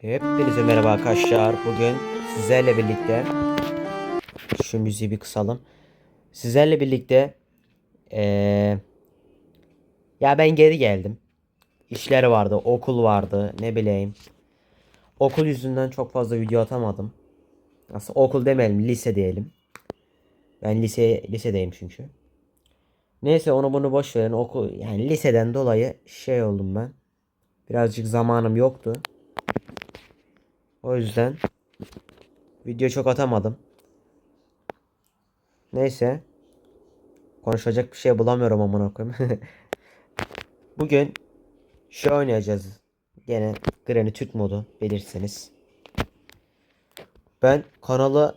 Hepinize merhaba arkadaşlar. Bugün sizlerle birlikte şu müziği bir kısalım. Sizlerle birlikte eee, ya ben geri geldim. İşler vardı, okul vardı, ne bileyim. Okul yüzünden çok fazla video atamadım. Aslında okul demeyelim, lise diyelim. Ben lise lisedeyim çünkü. Neyse onu bunu boş verin. Okul yani liseden dolayı şey oldum ben. Birazcık zamanım yoktu. O yüzden video çok atamadım. Neyse. Konuşacak bir şey bulamıyorum amına koyayım. Bugün şu oynayacağız. Gene Granny Türk modu bilirsiniz. Ben kanala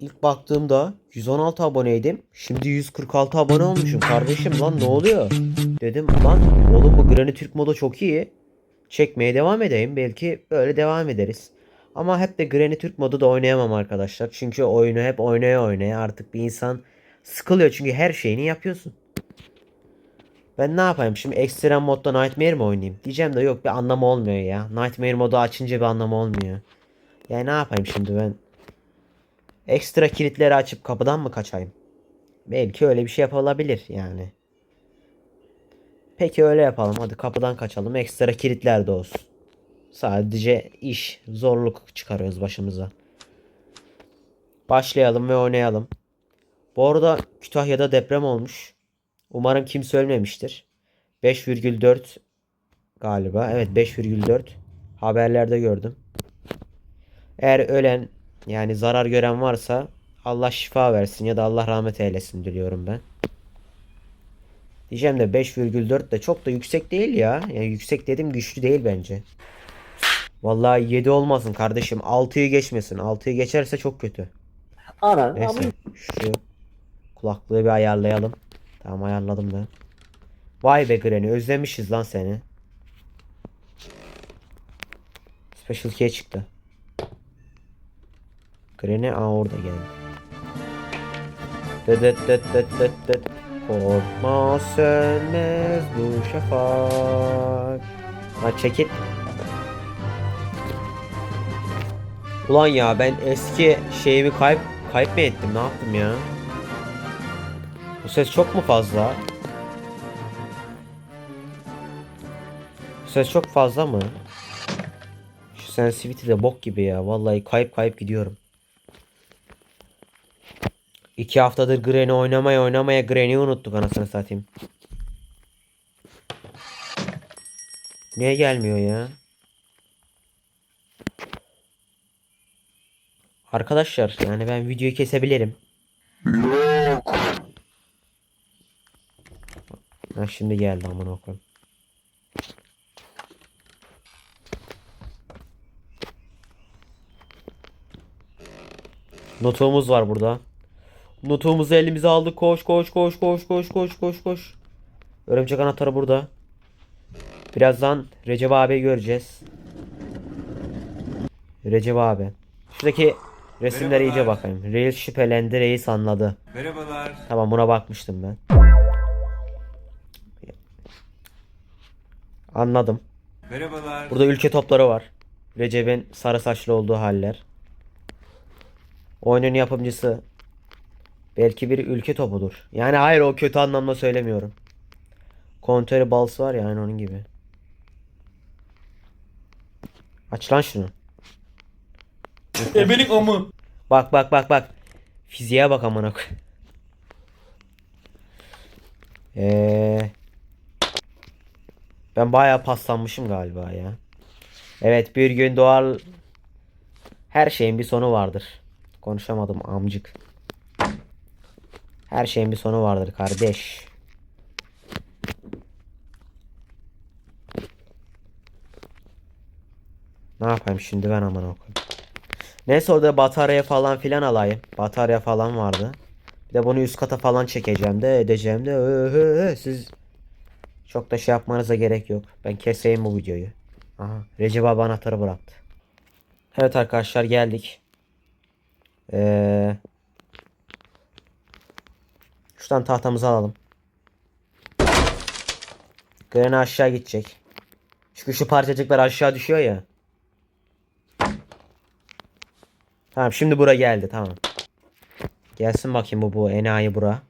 ilk baktığımda 116 aboneydim. Şimdi 146 abone olmuşum. Kardeşim lan ne oluyor? Dedim lan oğlum bu Granny Türk modu çok iyi. Çekmeye devam edeyim. Belki böyle devam ederiz. Ama hep de Granny Türk modu da oynayamam arkadaşlar. Çünkü oyunu hep oynaya oynaya artık bir insan sıkılıyor. Çünkü her şeyini yapıyorsun. Ben ne yapayım şimdi ekstrem modda Nightmare mi oynayayım? Diyeceğim de yok bir anlamı olmuyor ya. Nightmare modu açınca bir anlamı olmuyor. Yani ne yapayım şimdi ben? Ekstra kilitleri açıp kapıdan mı kaçayım? Belki öyle bir şey yapılabilir yani. Peki öyle yapalım. Hadi kapıdan kaçalım. Ekstra kilitler de olsun. Sadece iş, zorluk çıkarıyoruz başımıza. Başlayalım ve oynayalım. Bu arada Kütahya'da deprem olmuş. Umarım kimse ölmemiştir. 5,4 galiba. Evet 5,4 haberlerde gördüm. Eğer ölen yani zarar gören varsa Allah şifa versin ya da Allah rahmet eylesin diliyorum ben. Diyeceğim de 5,4 de çok da yüksek değil ya. Yani yüksek dedim güçlü değil bence. Vallahi 7 olmasın kardeşim. 6'yı geçmesin. 6'yı geçerse çok kötü. Ana Neyse şu kulaklığı bir ayarlayalım. Tamam ayarladım ben. Vay be Granny özlemişiz lan seni. Special key çıktı. Granny aa orada geldi. Dıt dıt dıt dıt dıt dıt. Korkma sönmez bu şafak. Lan çekil. Ulan ya ben eski şeyimi kayıp kayıp mı ettim ne yaptım ya? Bu ses çok mu fazla? Bu ses çok fazla mı? Şu sensitivity de bok gibi ya. Vallahi kayıp kayıp gidiyorum. İki haftadır Granny oynamaya oynamaya Granny'i unuttuk anasını satayım. Niye gelmiyor ya? Arkadaşlar yani ben videoyu kesebilirim. Ha şimdi geldi amına koyayım. Notuğumuz var burada. Notuğumuzu elimize aldık. Koş koş koş koş koş koş koş koş. Örümcek anahtarı burada. Birazdan Recep abi göreceğiz. Recep abi. Şuradaki resimlere iyice bakayım. Reis şüphelendi, reis anladı. Merhabalar. Tamam buna bakmıştım ben. Anladım. Merhabalar. Burada ülke topları var. Recep'in sarı saçlı olduğu haller. Oyunun yapımcısı belki bir ülke topudur. Yani hayır o kötü anlamda söylemiyorum. Kontörü Bals var ya yani onun gibi. Aç lan şunu. Ebelik amı. Bak bak bak bak. Fiziğe bak amına koy. Ee, ben bayağı paslanmışım galiba ya. Evet bir gün doğal her şeyin bir sonu vardır. Konuşamadım amcık. Her şeyin bir sonu vardır kardeş. Ne yapayım şimdi ben aman okuyayım. Neyse orada batarya falan filan alayım. Batarya falan vardı. Bir de bunu üst kata falan çekeceğim de edeceğim de. Ö, ö, ö. Siz çok da şey yapmanıza gerek yok. Ben keseyim bu videoyu. Aha Recep abi anahtarı bıraktı. Evet arkadaşlar geldik. Ee, şuradan tahtamızı alalım. Granny aşağı gidecek. Çünkü şu parçacıklar aşağı düşüyor ya. Tamam şimdi bura geldi tamam. Gelsin bakayım bu bu enayi bura.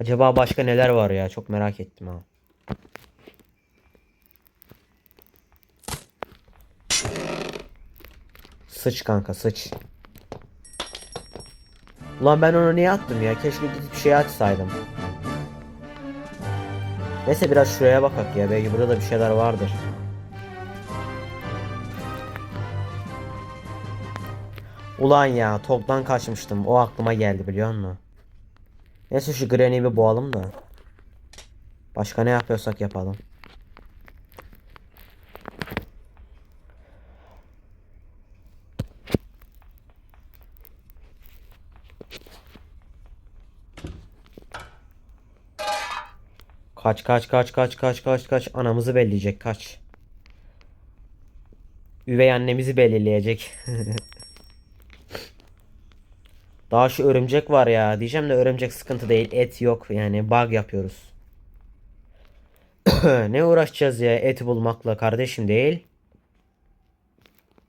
Acaba başka neler var ya çok merak ettim ha. Sıç kanka sıç. Ulan ben onu niye attım ya? Keşke gidip bir şey açsaydım. Neyse biraz şuraya bakak ya. Belki burada da bir şeyler vardır. Ulan ya toptan kaçmıştım. O aklıma geldi biliyor musun? Neyse şu Granny'i bir boğalım da. Başka ne yapıyorsak yapalım. Kaç kaç kaç kaç kaç kaç kaç anamızı belleyecek kaç. Üvey annemizi belirleyecek. Daha şu örümcek var ya. Diyeceğim de örümcek sıkıntı değil. Et yok yani bug yapıyoruz. ne uğraşacağız ya et bulmakla kardeşim değil.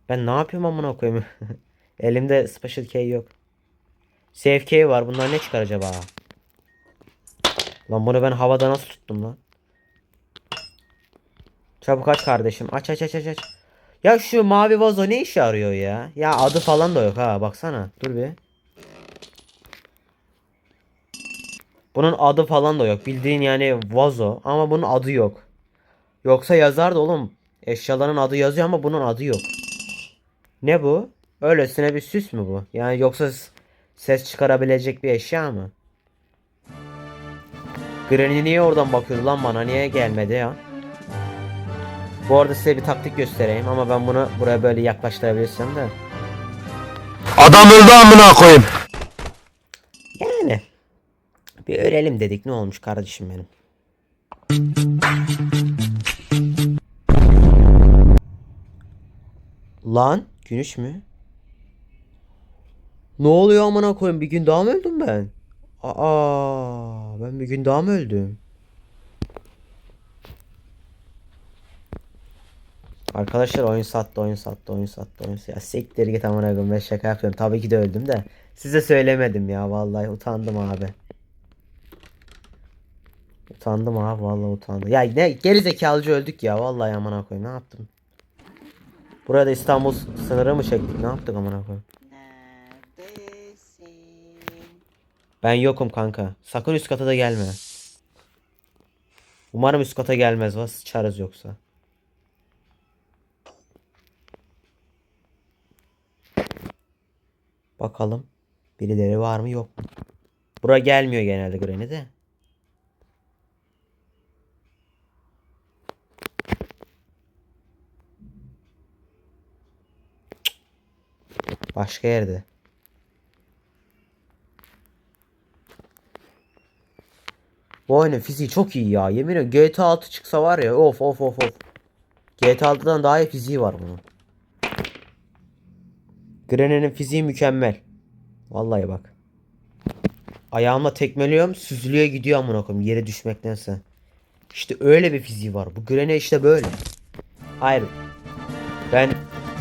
Ben ne yapıyorum amına koyayım? Elimde special key yok. Save key var. Bunlar ne çıkar acaba? Lan bunu ben havada nasıl tuttum lan? Çabuk aç kardeşim. Aç aç aç aç aç. Ya şu mavi vazo ne işe yarıyor ya? Ya adı falan da yok ha baksana. Dur bir. Bunun adı falan da yok. Bildiğin yani vazo ama bunun adı yok. Yoksa yazardı oğlum. Eşyaların adı yazıyor ama bunun adı yok. Ne bu? Öylesine bir süs mü bu? Yani yoksa ses çıkarabilecek bir eşya mı? Granny niye oradan bakıyordu lan bana? Niye gelmedi ya? Bu arada size bir taktik göstereyim ama ben bunu buraya böyle yaklaştırabilirsem de. Adam öldü amına koyayım. Yani. Bir ölelim dedik. Ne olmuş kardeşim benim? Lan Güneş mü? Ne oluyor amına koyayım? Bir gün daha mı öldüm ben? Aa, ben bir gün daha mı öldüm? Arkadaşlar oyun sattı, oyun sattı, oyun sattı, oyun sattı. Ya siktir git amına koyayım ben şaka yapıyorum. Tabii ki de öldüm de. Size söylemedim ya vallahi utandım abi. Utandım abi vallahi utandım. Ya ne geri zekalıcı öldük ya vallahi amına koyayım ne yaptım? Burada İstanbul sınırı mı çektik? Ne yaptık amına koyayım? Ben yokum kanka. Sakın üst kata da gelme. Umarım üst kata gelmez. Was sıçarız yoksa. Bakalım. Birileri var mı yok mu? Bura gelmiyor genelde Granny de. Başka yerde. Bu oyunun fiziği çok iyi ya. Yemin ediyorum GTA 6 çıksa var ya of of of of. GTA 6'dan daha iyi fiziği var bunun. Granny'nin fiziği mükemmel. Vallahi bak. Ayağımla tekmeliyorum süzülüyor gidiyor amına koyayım yere düşmektense. İşte öyle bir fiziği var. Bu Granny işte böyle. Hayır. Ben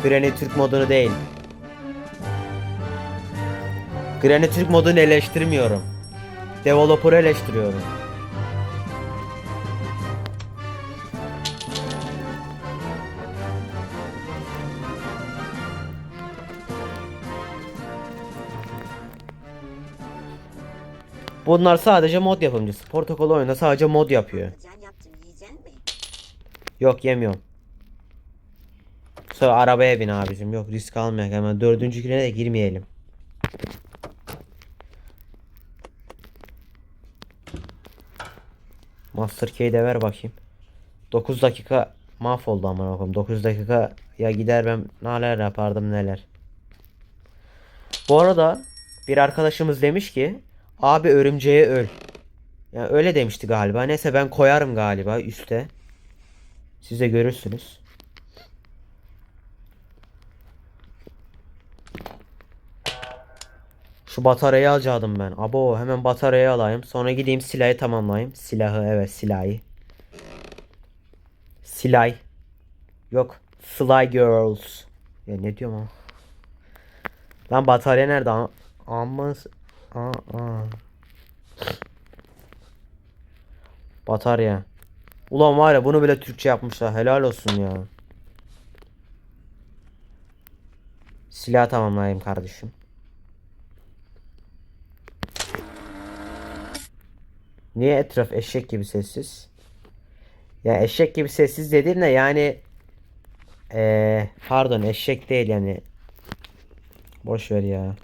Granny Türk modunu değil. Granny Türk modunu eleştirmiyorum. Developer'ı eleştiriyorum. Bunlar sadece mod yapımcısı. Portakal oyunda sadece mod yapıyor. Yok yemiyorum. Sonra arabaya bin abicim. Yok risk almayak hemen. Dördüncü güne de girmeyelim. Master Key'i de ver bakayım. 9 dakika mahvoldu aman koyayım. 9 dakika ya gider ben neler yapardım neler. Bu arada bir arkadaşımız demiş ki abi örümceğe öl. Ya öyle demişti galiba. Neyse ben koyarım galiba üste. Siz de görürsünüz. Şu bataryayı alacaktım ben. Abo hemen bataryayı alayım. Sonra gideyim silahı tamamlayayım. Silahı evet silahı. Silay. Yok. Sly Girls. Ya ne diyorum ama. Lan batarya nerede? Am- Amma aa. Batarya. Ulan var ya bunu bile Türkçe yapmışlar. Helal olsun ya. Silah tamamlayayım kardeşim. Niye etraf eşek gibi sessiz? Ya eşek gibi sessiz dediğim de yani eee pardon eşek değil yani. Boş ver ya.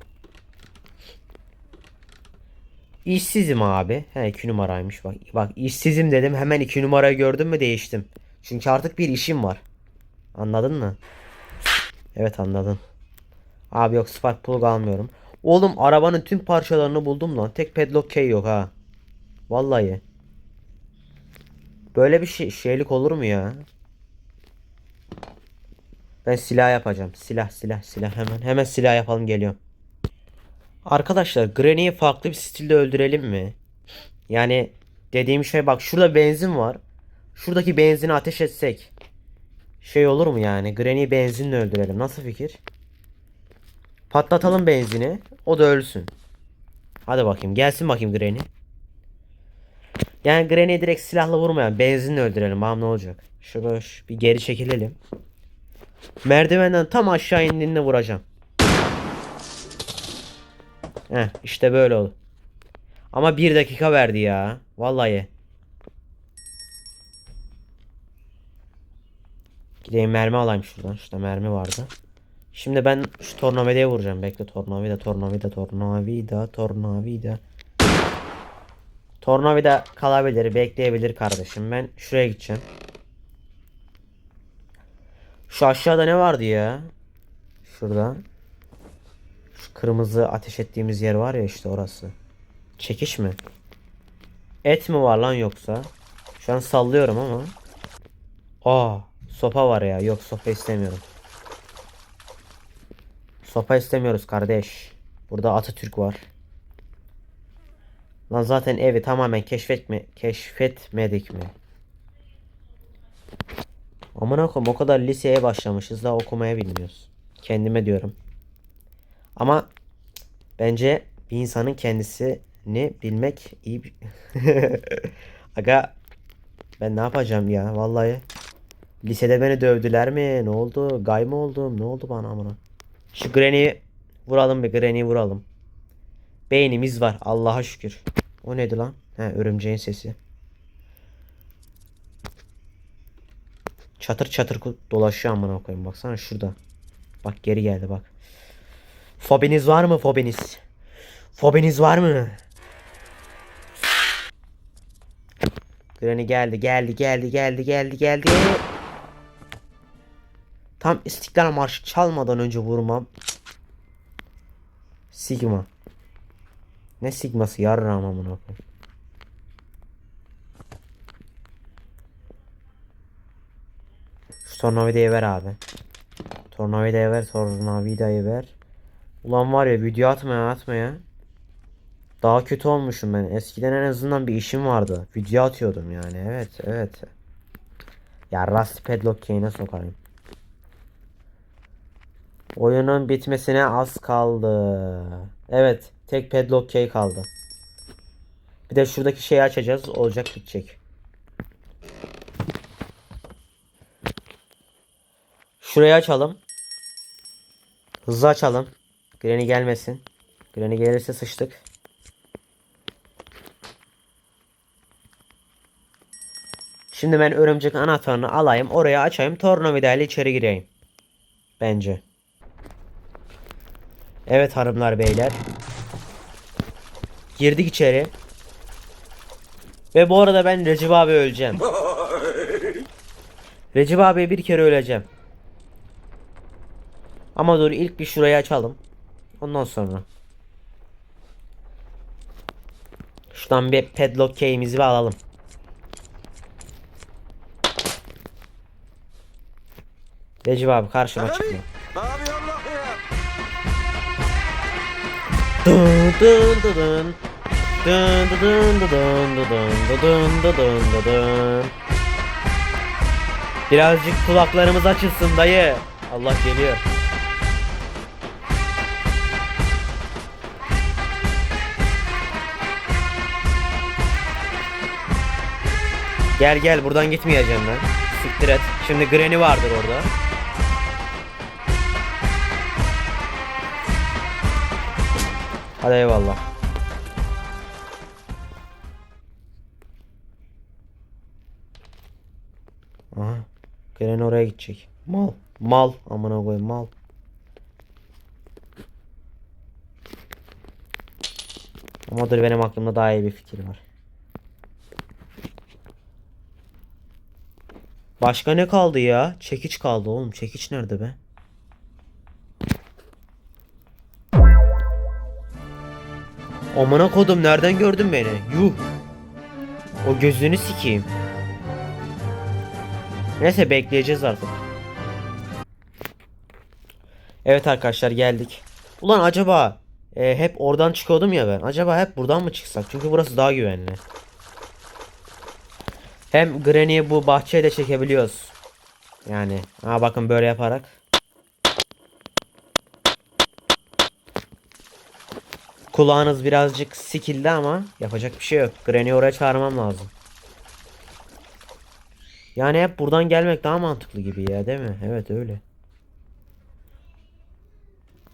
İşsizim abi. He 2 numaraymış bak. Bak işsizim dedim hemen 2 numarayı gördüm mü değiştim. Çünkü artık bir işim var. Anladın mı? Evet anladın. Abi yok spark plug almıyorum. Oğlum arabanın tüm parçalarını buldum lan. Tek padlock key yok ha. Vallahi. Böyle bir şey şeylik olur mu ya? Ben silah yapacağım. Silah silah silah hemen. Hemen silah yapalım geliyorum. Arkadaşlar Granny'yi farklı bir stilde öldürelim mi? Yani dediğim şey bak şurada benzin var. Şuradaki benzini ateş etsek. Şey olur mu yani? Granny'yi benzinle öldürelim. Nasıl fikir? Patlatalım benzini. O da ölsün. Hadi bakayım. Gelsin bakayım Granny. Yani Granny'i direkt silahla vurmayan benzinle öldürelim. Bakalım ne olacak. Şöyle bir geri çekilelim. Merdivenden tam aşağı indiğinde vuracağım. Heh işte böyle oldu. Ama bir dakika verdi ya. Vallahi. Gideyim mermi alayım şuradan. Şurada mermi vardı. Şimdi ben şu tornavidaya vuracağım. Bekle tornavida tornavida tornavida tornavida. Tornavida kalabilir, bekleyebilir kardeşim. Ben şuraya gideceğim. Şu aşağıda ne vardı ya? Şurada. Şu kırmızı ateş ettiğimiz yer var ya işte orası. Çekiş mi? Et mi var lan yoksa? Şu an sallıyorum ama. Aa, sopa var ya. Yok sopa istemiyorum. Sopa istemiyoruz kardeş. Burada Atatürk var. Lan zaten evi tamamen keşfetme keşfetmedik mi? Aman koyayım o kadar liseye başlamışız daha okumaya bilmiyoruz. Kendime diyorum. Ama bence bir insanın kendisini bilmek iyi bir... Aga ben ne yapacağım ya vallahi. Lisede beni dövdüler mi? Ne oldu? Gay mı oldum? Ne oldu bana amına? Şu Granny'i vuralım bir Granny'i vuralım. Beynimiz var Allah'a şükür. O neydi lan? He örümceğin sesi. Çatır çatır dolaşıyor amına koyayım baksana şurada. Bak geri geldi bak. Fobiniz var mı fobiniz? Fobiniz var mı? Granny geldi geldi geldi geldi geldi geldi. Tam İstiklal Marşı çalmadan önce vurmam. Sigma. Ne sigması yarram amına koyayım. Şu tornavidayı ver abi. Tornavidayı ver, tornavidayı ver. Ulan var ya video atmaya atmaya. Daha kötü olmuşum ben. Eskiden en azından bir işim vardı. Video atıyordum yani. Evet, evet. Ya Rusty Padlock key'ine sokarım. Oyunun bitmesine az kaldı. Evet. Tek padlock key kaldı. Bir de şuradaki şeyi açacağız. Olacak bitecek. Şurayı açalım. Hızlı açalım. Granny gelmesin. Granny gelirse sıçtık. Şimdi ben örümcek anahtarını alayım. Oraya açayım. Tornavidayla içeri gireyim. Bence. Evet hanımlar beyler. Girdik içeri. Ve bu arada ben Recep abi öleceğim. Recep abiye bir kere öleceğim. Ama dur ilk bir şurayı açalım. Ondan sonra. Şuradan bir padlock key'imizi bir alalım. Recep abi karşıma çıkma. Birazcık kulaklarımız açılsın dayı. Allah geliyor. Gel gel buradan gitmeyeceğim ben. Siktir et. Şimdi Granny vardır orada. Hadi eyvallah. Aha. Granny oraya gidecek. Mal. Mal. Amına koyayım mal. Ama dur benim aklımda daha iyi bir fikir var. Başka ne kaldı ya? Çekiç kaldı oğlum. Çekiç nerede be? Amına kodum nereden gördün beni? Yuh. O gözünü sikeyim. Neyse bekleyeceğiz artık. Evet arkadaşlar geldik. Ulan acaba e, hep oradan çıkıyordum ya ben. Acaba hep buradan mı çıksak? Çünkü burası daha güvenli. Hem Granny'i bu bahçeye de çekebiliyoruz. Yani ha bakın böyle yaparak. Kulağınız birazcık sikildi ama yapacak bir şey yok. Granny'i oraya çağırmam lazım. Yani hep buradan gelmek daha mantıklı gibi ya değil mi? Evet öyle.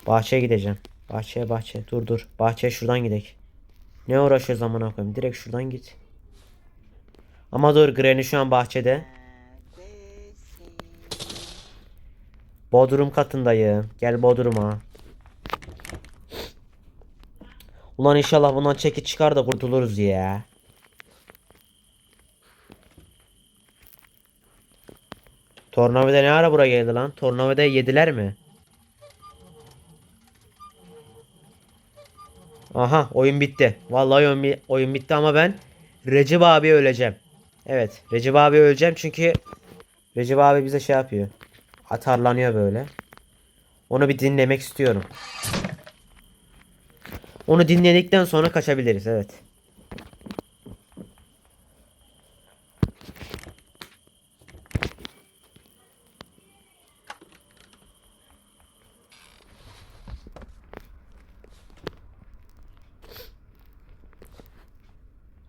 Bahçeye gideceğim. Bahçeye bahçe. Dur dur. Bahçeye şuradan gidek. Ne uğraşıyoruz amına koyayım? Direkt şuradan git. Ama dur Granny şu an bahçede. Bodrum katındayım. Gel Bodrum'a. Ulan inşallah bundan çekiç çıkar da kurtuluruz ya. Tornavida ne ara buraya geldi lan? Tornavida yediler mi? Aha oyun bitti. Vallahi oyun, oyun bitti ama ben Recep abi öleceğim. Evet Recep abi öleceğim çünkü Recep abi bize şey yapıyor. Atarlanıyor böyle. Onu bir dinlemek istiyorum. Onu dinledikten sonra kaçabiliriz evet.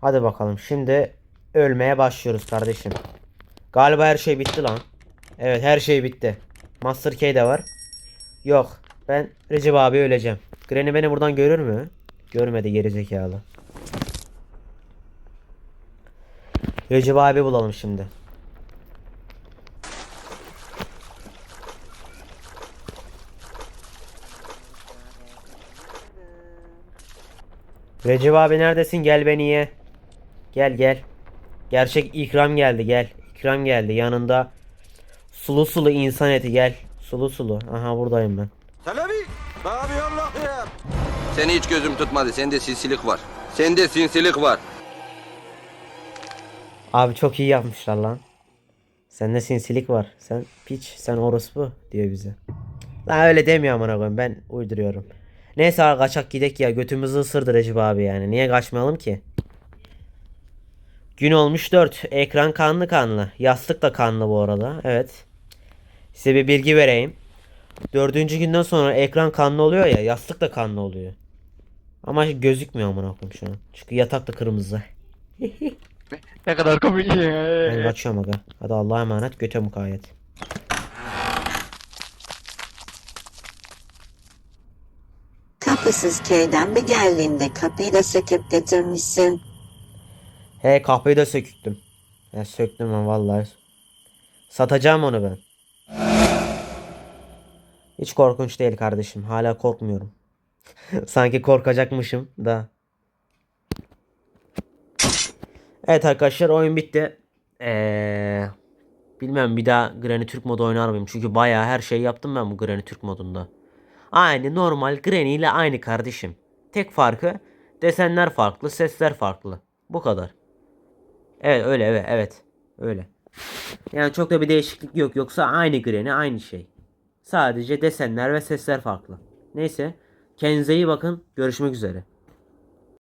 Hadi bakalım şimdi ölmeye başlıyoruz kardeşim. Galiba her şey bitti lan. Evet her şey bitti. Master Key de var. Yok ben Recep abi öleceğim. Granny beni buradan görür mü? Görmedi gerizekalı. Recep abi bulalım şimdi. Recep abi neredesin? Gel beni ye. Gel gel. Gerçek ikram geldi gel. İkram geldi yanında. Sulu sulu insan eti gel. Sulu sulu. Aha buradayım ben. Selebi. Ne yapıyorsun lan? Seni hiç gözüm tutmadı. Sende sinsilik var. Sende sinsilik var. Abi çok iyi yapmışlar lan. Sende sinsilik var. Sen piç, sen orospu diyor bize. Lan öyle demiyor amına koyayım. Ben uyduruyorum. Neyse abi kaçak gidek ya. Götümüzü ısırdı Recep abi yani. Niye kaçmayalım ki? Gün olmuş 4. Ekran kanlı kanlı. Yastık da kanlı bu arada. Evet. Size bir bilgi vereyim. Dördüncü günden sonra ekran kanlı oluyor ya. Yastık da kanlı oluyor. Ama gözükmüyor amına koyayım şu an. Çünkü yatak da kırmızı. Ne kadar komik. Ben kaçıyorum aga. Hadi Allah'a emanet. Göte mukayyet. Kapısız köyden bir geldiğinde kapıyı da söküp getirmişsin. He kahveyi de söktüm. He söktüm ben vallahi. Satacağım onu ben. Hiç korkunç değil kardeşim. Hala korkmuyorum. Sanki korkacakmışım da. Evet arkadaşlar oyun bitti. Ee, bilmem bir daha Granny Türk modu oynar mıyım? Çünkü bayağı her şeyi yaptım ben bu Granny Türk modunda. Aynı normal Granny ile aynı kardeşim. Tek farkı desenler farklı, sesler farklı. Bu kadar. Evet öyle evet evet. Öyle. Yani çok da bir değişiklik yok. Yoksa aynı Granny aynı şey. Sadece desenler ve sesler farklı. Neyse. Kendinize iyi bakın. Görüşmek üzere.